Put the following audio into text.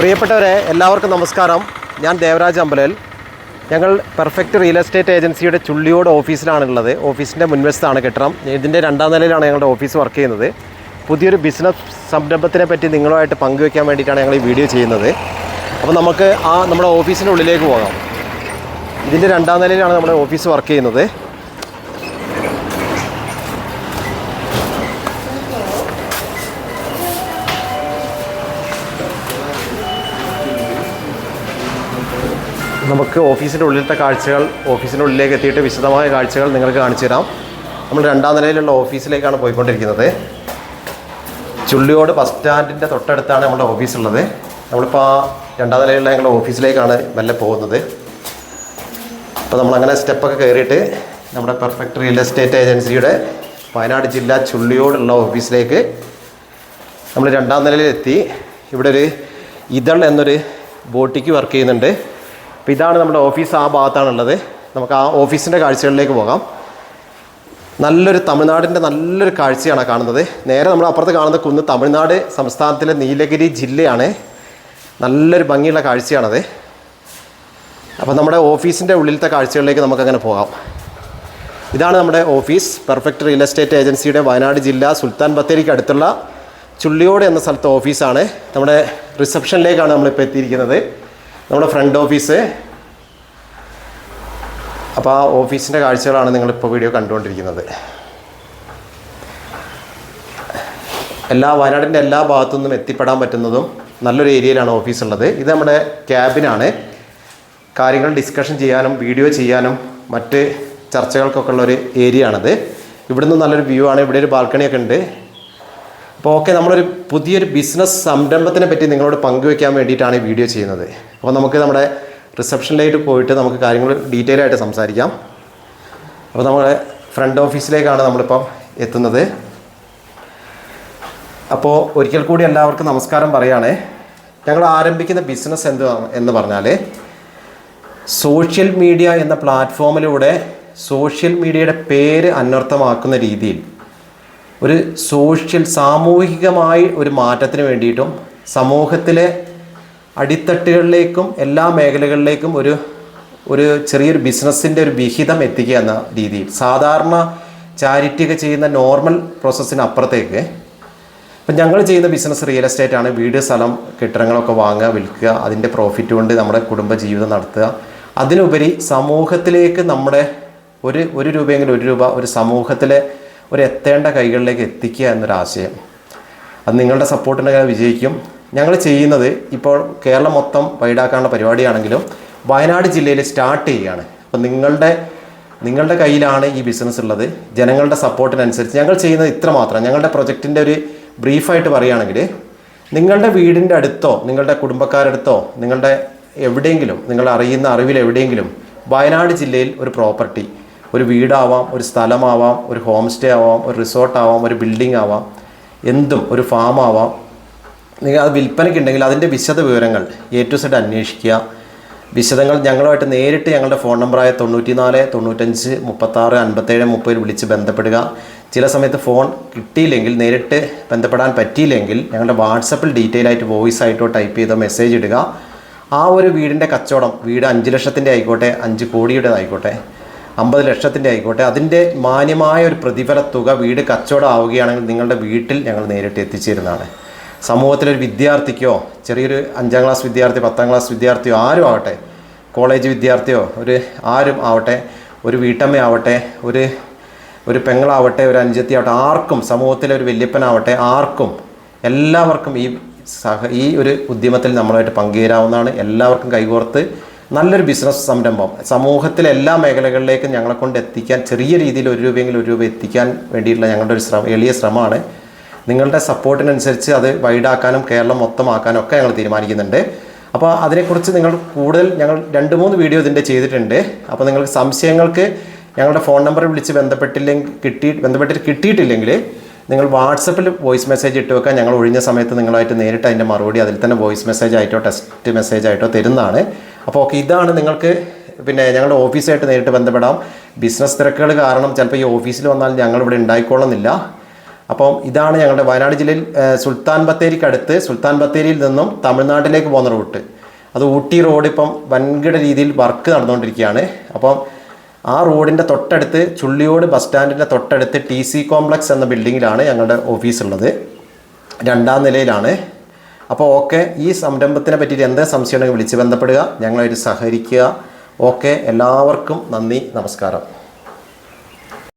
പ്രിയപ്പെട്ടവരെ എല്ലാവർക്കും നമസ്കാരം. ഞാൻ ദേവരാജ് അമ്പലൽ ഞങ്ങൾ പെർഫെക്റ്റ് റിയൽ എസ്റ്റേറ്റ് ഏജൻസിയുടെ ചുള്ളിയോട് ഓഫീസിലാണുള്ളത്. ഓഫീസിന്റെ മുൻവശത്താണ് കെട്ടിടം. ഇതിന്റെ രണ്ടാം നിലയിലാണ് ഞങ്ങളുടെ ഓഫീസ് വർക്ക് ചെയ്യുന്നത്. പുതിയൊരു ബിസിനസ് സംരംഭത്തിനെ പറ്റി നിങ്ങളുമായിട്ട് പങ്കുവയ്ക്കാൻ വേണ്ടിയിട്ടാണ് ഞങ്ങൾ ഈ വീഡിയോ ചെയ്യുന്നത്. അപ്പോൾ നമുക്ക് ആ നമ്മുടെ ഓഫീസിന്റെ ഉള്ളിലേക്ക് പോകാം. ഇതിന്റെ രണ്ടാം നിലയിലാണ് നമ്മുടെ ഓഫീസ് വർക്ക് ചെയ്യുന്നത്. നമുക്ക് ഓഫീസിന്റെ ഉള്ളിലത്തെ കാഴ്ചകൾ ഓഫീസിന്റെ ഉള്ളിലേക്ക് എത്തിയിട്ട് വിശദമായ കാഴ്ചകൾ നിങ്ങൾക്ക് കാണിച്ചു തരാം. നമ്മൾ രണ്ടാം നിലയിലുള്ള ഓഫീസിലേക്കാണ് പോയിക്കൊണ്ടിരിക്കുന്നത്. ചുള്ളിയോട് ബസ് സ്റ്റാൻഡിന്റെ തൊട്ടടുത്താണ് നമ്മുടെ ഓഫീസ് ഉള്ളത് നമ്മളിപ്പോൾ രണ്ടാം നിലയിലുള്ള ഞങ്ങളുടെ ഓഫീസിലേക്കാണ് മെല്ലെ പോകുന്നത്. അപ്പോൾ നമ്മളങ്ങനെ സ്റ്റെപ്പൊക്കെ കയറിയിട്ട് നമ്മുടെ പെർഫെക്റ്റ് റിയൽ എസ്റ്റേറ്റ് ഏജൻസിയുടെ വയനാട് ജില്ല ചുള്ളിയോടുള്ള ഓഫീസിലേക്ക് നമ്മൾ രണ്ടാം നിലയിലെത്തി. ഇവിടെ ഒരു ഇതൾ എന്നൊരു ബോട്ടിക്ക് വർക്ക് ചെയ്യുന്നുണ്ട്. അപ്പോൾ ഇതാണ് നമ്മുടെ ഓഫീസ് ആ ഭാഗത്താണുള്ളത്. നമുക്ക് ആ ഓഫീസിന്റെ കാഴ്ചകളിലേക്ക് പോകാം. നല്ലൊരു തമിഴ്നാടിന്റെ നല്ലൊരു കാഴ്ചയാണ് കാണുന്നത്. നേരെ നമ്മൾ അപ്പുറത്ത് കാണുന്ന കുന്ന് തമിഴ്നാട് സംസ്ഥാനത്തിലെ നീലഗിരി ജില്ലയാണ്. നല്ലൊരു ഭംഗിയുള്ള കാഴ്ചയാണത്. അപ്പോൾ നമ്മുടെ ഓഫീസിന്റെ ഉള്ളിലത്തെ കാഴ്ചകളിലേക്ക് നമുക്കങ്ങനെ പോകാം. ഇതാണ് നമ്മുടെ ഓഫീസ്. പെർഫെക്റ്റ് റിയൽ എസ്റ്റേറ്റ് ഏജൻസിയുടെ വയനാട് ജില്ല സുൽത്താൻ ബത്തേരിക്ക് അടുത്തുള്ള ചുള്ളിയോട് എന്ന സ്ഥലത്തെ ഓഫീസാണ്. നമ്മുടെ റിസപ്ഷനിലേക്കാണ് നമ്മളിപ്പോൾ എത്തിയിരിക്കുന്നത്. നമ്മുടെ ഫ്രണ്ട് ഓഫീസ് അപ്പോൾ ആ ഓഫീസിന്റെ കാഴ്ചകളാണ് നിങ്ങളിപ്പോൾ വീഡിയോ കണ്ടുകൊണ്ടിരിക്കുന്നത്. എല്ലാ വയനാടിന്റെ എല്ലാ ഭാഗത്തു നിന്നും എത്തിപ്പെടാൻ പറ്റുന്നതും നല്ലൊരു ഏരിയയിലാണ് ഓഫീസ് ഉള്ളത്. ഇത് നമ്മുടെ ക്യാബിനാണ് കാര്യങ്ങൾ ഡിസ്കഷൻ ചെയ്യാനും വീഡിയോ ചെയ്യാനും മറ്റ് ചർച്ചകൾക്കൊക്കെ ഉള്ള ഒരു ഏരിയ ആണത് ഇവിടുന്ന് നല്ലൊരു വ്യൂ ആണ്. ഇവിടെ ഒരു ബാൽക്കണിയൊക്കെ ഉണ്ട്. അപ്പോൾ ഓക്കെ നമ്മളൊരു പുതിയൊരു ബിസിനസ് സംരംഭത്തിനെ പറ്റി നിങ്ങളോട് പങ്കുവെക്കാൻ വേണ്ടിയിട്ടാണ് ഈ വീഡിയോ ചെയ്യുന്നത്. അപ്പോൾ നമുക്ക് നമ്മുടെ റിസപ്ഷനിലേക്ക് പോയിട്ട് നമുക്ക് കാര്യങ്ങൾ ഡീറ്റെയിൽ ആയിട്ട് സംസാരിക്കാം. അപ്പോൾ നമ്മുടെ ഫ്രണ്ട് ഓഫീസിലേക്കാണ് നമ്മളിപ്പം എത്തുന്നത്. അപ്പോൾ ഒരിക്കൽ കൂടി എല്ലാവർക്കും നമസ്കാരം പറയുകയാണേ ഞങ്ങൾ ആരംഭിക്കുന്ന ബിസിനസ് എന്ത് എന്ന് പറഞ്ഞാൽ സോഷ്യൽ മീഡിയ എന്ന പ്ലാറ്റ്ഫോമിലൂടെ സോഷ്യൽ മീഡിയയുടെ പേര് അന്വർത്ഥമാക്കുന്ന രീതിയിൽ ഒരു സോഷ്യൽ സാമൂഹികമായി ഒരു മാറ്റത്തിന് വേണ്ടിയിട്ടും സമൂഹത്തിലെ അടിത്തട്ടുകളിലേക്കും എല്ലാ മേഖലകളിലേക്കും ഒരു ഒരു ചെറിയൊരു ബിസിനസ്സിന്റെ ഒരു വിഹിതം എത്തിക്കുക എന്ന രീതിയിൽ. സാധാരണ ചാരിറ്റി ഒക്കെ ചെയ്യുന്ന നോർമൽ പ്രോസസ്സിന് അപ്പുറത്തേക്ക് ഇപ്പം ഞങ്ങൾ ചെയ്യുന്ന ബിസിനസ് റിയൽ എസ്റ്റേറ്റ് ആണ്. വീട് സ്ഥലം കെട്ടിടങ്ങളൊക്കെ വാങ്ങുക വിൽക്കുക അതിന്റെ പ്രോഫിറ്റ് കൊണ്ട് നമ്മുടെ കുടുംബ ജീവിതം നടത്തുക. അതിനുപരി സമൂഹത്തിലേക്ക് നമ്മുടെ ഒരു ഒരു രൂപയെങ്കിലും ഒരു രൂപ ഒരു സമൂഹത്തിലെ ഒരു എത്തേണ്ട കൈകളിലേക്ക് എത്തിക്കുക എന്നൊരാശയം. അത് നിങ്ങളുടെ സപ്പോർട്ടിന്റെ കാര്യം വിജയിക്കും. ഞങ്ങൾ ചെയ്യുന്നത് ഇപ്പോൾ കേരളം മൊത്തം വൈഡാക്കാനുള്ള പരിപാടിയാണെങ്കിലും വയനാട് ജില്ലയിൽ സ്റ്റാർട്ട് ചെയ്യുകയാണ്. അപ്പം നിങ്ങളുടെ നിങ്ങളുടെ കയ്യിലാണ് ഈ ബിസിനസ് ഉള്ളത്. ജനങ്ങളുടെ സപ്പോർട്ടിനനുസരിച്ച് ഞങ്ങൾ ചെയ്യുന്നത് ഇത്ര മാത്രം. ഞങ്ങളുടെ പ്രൊജക്റ്റിന്റെ ഒരു ബ്രീഫായിട്ട് പറയുകയാണെങ്കിൽ നിങ്ങളുടെ വീടിന്റെ അടുത്തോ നിങ്ങളുടെ കുടുംബക്കാരടുത്തോ നിങ്ങളുടെ എവിടെയെങ്കിലും നിങ്ങൾ അറിയുന്ന അറിവിൽ എവിടെയെങ്കിലും വയനാട് ജില്ലയിൽ ഒരു പ്രോപ്പർട്ടി ഒരു വീടാവാം ഒരു സ്ഥലമാവാം ഒരു ഹോം സ്റ്റേ ആവാം ഒരു റിസോർട്ട് ആവാം ഒരു ബിൽഡിംഗ് ആവാം എന്തും ഒരു ഫാം ആവാം. നിങ്ങൾ അത് വിൽപ്പനയ്ക്കുണ്ടെങ്കിൽ അതിന്റെ വിശദ വിവരങ്ങൾ എ ടു സെഡ് അന്വേഷിക്കുക. വിശദങ്ങൾ ഞങ്ങളുമായിട്ട് നേരിട്ട് ഞങ്ങളുടെ ഫോൺ നമ്പറായ തൊണ്ണൂറ്റി നാല് തൊണ്ണൂറ്റഞ്ച് മുപ്പത്താറ് അൻപത്തേഴ് മുപ്പതിൽ വിളിച്ച് ബന്ധപ്പെടുക. ചില സമയത്ത് ഫോൺ കിട്ടിയില്ലെങ്കിൽ നേരിട്ട് ബന്ധപ്പെടാൻ പറ്റിയില്ലെങ്കിൽ ഞങ്ങളുടെ വാട്സപ്പിൽ ഡീറ്റെയിൽ ആയിട്ട് വോയിസ് ആയിട്ടോ ടൈപ്പ് ചെയ്തോ മെസ്സേജ് ഇടുക. ആ ഒരു വീടിന്റെ കച്ചവടം വീട് അഞ്ച് ലക്ഷത്തിന്റെ ആയിക്കോട്ടെ അഞ്ച് കോടിയുടേതായിക്കോട്ടെ. അമ്പത് ലക്ഷത്തിന്റെ ആയിക്കോട്ടെ. അതിന്റെ മാന്യമായ ഒരു പ്രതിഫല തുക വീട് കച്ചവടം ആവുകയാണെങ്കിൽ നിങ്ങളുടെ വീട്ടിൽ ഞങ്ങൾ നേരിട്ട് എത്തിച്ചേരുന്നതാണ്. സമൂഹത്തിലൊരു വിദ്യാർത്ഥിക്കോ ചെറിയൊരു അഞ്ചാം ക്ലാസ് വിദ്യാർത്ഥി പത്താം ക്ലാസ് വിദ്യാർത്ഥിയോ ആരും ആവട്ടെ കോളേജ് വിദ്യാർത്ഥിയോ ഒരു ആരും ആവട്ടെ ഒരു വീട്ടമ്മ ആവട്ടെ ഒരു ഒരു പെങ്ങളാവട്ടെ ഒരു അനുജത്തി ആവട്ടെ ആർക്കും സമൂഹത്തിലെ ഒരു വല്യപ്പനാവട്ടെ ആർക്കും എല്ലാവർക്കും ഈ സഹ ഈ ഒരു ഉദ്യമത്തിൽ നമ്മളായിട്ട് പങ്കുചേരാവുന്നതാണ്. എല്ലാവർക്കും കൈകോർത്ത് നല്ലൊരു ബിസിനസ് സംരംഭം. സമൂഹത്തിലെ എല്ലാ മേഖലകളിലേക്കും ഞങ്ങളെ കൊണ്ട് എത്തിക്കാൻ ചെറിയ രീതിയിൽ ഒരു രൂപയെങ്കിലും ഒരു രൂപ എത്തിക്കാൻ വേണ്ടിയിട്ടുള്ള ഞങ്ങളുടെ ഒരു ശ്രമം എളിയ ശ്രമമാണ്. നിങ്ങളുടെ സപ്പോർട്ടിനനുസരിച്ച് അത് വൈഡാക്കാനും കേരളം മൊത്തമാക്കാനും ഒക്കെ ഞങ്ങൾ തീരുമാനിക്കുന്നുണ്ട്. അപ്പോൾ അതിനെക്കുറിച്ച് നിങ്ങൾ കൂടുതൽ ഞങ്ങൾ രണ്ട് മൂന്ന് വീഡിയോ ഇതിന്റെ ചെയ്തിട്ടുണ്ട്. അപ്പോൾ നിങ്ങൾക്ക് സംശയങ്ങൾക്ക് ഞങ്ങളുടെ ഫോൺ നമ്പർ വിളിച്ച് ബന്ധപ്പെട്ടില്ലെങ്കിൽ കിട്ടി ബന്ധപ്പെട്ടിട്ട് കിട്ടിയിട്ടില്ലെങ്കിൽ നിങ്ങൾ വാട്സപ്പിൽ വോയിസ് മെസ്സേജ് ഇട്ട് വെക്കാൻ. ഞങ്ങൾ ഒഴിഞ്ഞ സമയത്ത് നിങ്ങളായിട്ട് നേരിട്ട് അതിന്റെ മറുപടി അതിൽ തന്നെ വോയിസ് മെസ്സേജ് ആയിട്ടോ ടെക്സ്റ്റ് മെസ്സേജ് ആയിട്ടോ തരുന്നതാണ്. അപ്പോൾ ഓക്കെ ഇതാണ് നിങ്ങൾക്ക് പിന്നെ ഞങ്ങളുടെ ഓഫീസായിട്ട് നേരിട്ട് ബന്ധപ്പെടാം. ബിസിനസ് തിരക്കുകൾ കാരണം ചിലപ്പോൾ ഈ ഓഫീസിൽ വന്നാൽ ഞങ്ങളിവിടെ ഉണ്ടായിക്കൊള്ളുന്നില്ല. അപ്പം ഇതാണ് ഞങ്ങളുടെ വയനാട് ജില്ലയിൽ സുൽത്താൻ ബത്തേരിക്ക് അടുത്ത് സുൽത്താൻ ബത്തേരിയിൽ നിന്നും തമിഴ്നാട്ടിലേക്ക് പോകുന്ന റൂട്ട്. അത് ഊട്ടി റോഡ് ഇപ്പം വൻകിട രീതിയിൽ വർക്ക് നടന്നുകൊണ്ടിരിക്കുകയാണ്. അപ്പം ആ റോഡിന്റെ തൊട്ടടുത്ത് ചുള്ളിയോട് ബസ് സ്റ്റാൻഡിന്റെ തൊട്ടടുത്ത് ടി സി കോംപ്ലക്സ് എന്ന ബിൽഡിങ്ങിലാണ് ഞങ്ങളുടെ ഓഫീസ് ഉള്ളത് രണ്ടാം നിലയിലാണ്. അപ്പോൾ ഓക്കെ ഈ സംരംഭത്തിനെ പറ്റിയിട്ട് എന്തേ സംശയം ഉണ്ടെങ്കിൽ വിളിച്ച് ബന്ധപ്പെടുക ഞങ്ങളായിട്ട് സഹകരിക്കുക. ഓക്കെ എല്ലാവർക്കും നന്ദി നമസ്കാരം.